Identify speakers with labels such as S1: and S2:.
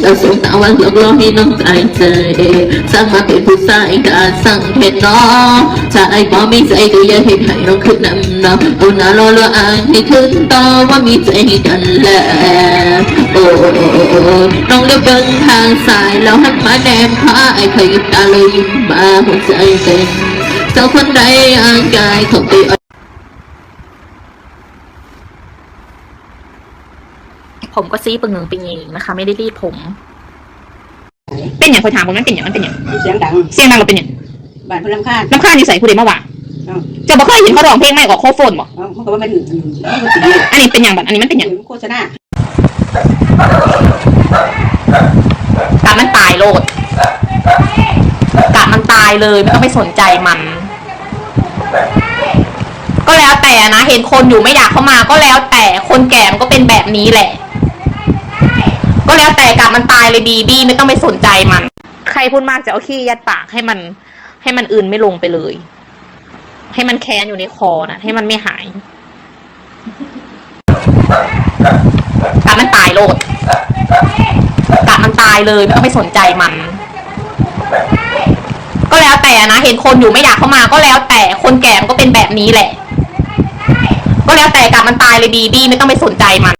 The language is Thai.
S1: เราส่งตาวันหลอกล่อให้น้องใจเจสร้างมาเป็นผู้ชายกาสั่งเห็นน้องชายบ่มีใจก็อย่าให้ใครน้องขึ้นนำน้องโอ้น่ารอรออายให้ขึ้นต่อว่ามีใจกันแหละโอ้น้องเลือกเดินทางสายแล้วหันมาแนมพาไอ้ขยิบตาเลยยิ้มมาหัวใจเต้นเจ้าคนใดอ่างกายเขาไป
S2: ผมก็ซีปึงหนึ่งปิงเองนะคะ ไม่ได้รีดผม เป็นอย่างคอยถามผมมันเป็นอย่างมันเป็นอย่าง
S3: เสียงดัง
S2: เสียงดังเราเป็นอย่าง
S3: บ้านเพนลำคาญ
S2: น้ำข้างอยู่ใส่ผู้ใดมาว่า
S3: เอ้า
S2: จะบอกเคยเห็นเขาร้องเพลงไม่ออกโคโฟนบอก
S3: เอ้าเขาก็ว่ามันมันสิดี
S2: อันนี้เป็นอย่างแบบอันนี้มันเป็นอย่าง
S3: โฆษณากะ
S2: มันตายโลดกะมันตายเลยไม่ต้องไปสนใจมันก็แล้วแต่ นะเห็นคนอยู่ไม่อยากเข้ามาก็แล้วแต่คนแก่มันก็เป็นแบบนี้แหละ ก็แล้วแต่กะมันตายเลยดีบี้ไม่ต้องไปสนใจมัน ใครพูดมากจะเอาขี้ยัดปากให้มัน ให้มันอื่นไม่ลงไปเลย ให้มันแค้นอยู่ในคอนะให้มันไม่หายกะมันตายโลดกะมันตายเลยไม่ต้องไปสนใจมัน ก็แล้วแต่นะเห็นคนอยู่ไม่อยากเข้ามาก็แล้วแต่คนแก่มันก็เป็นแบบนี้แหละ ก็แล้วแต่กะมันตายเลยดีบี้ไม่ต้องไปสนใจมัน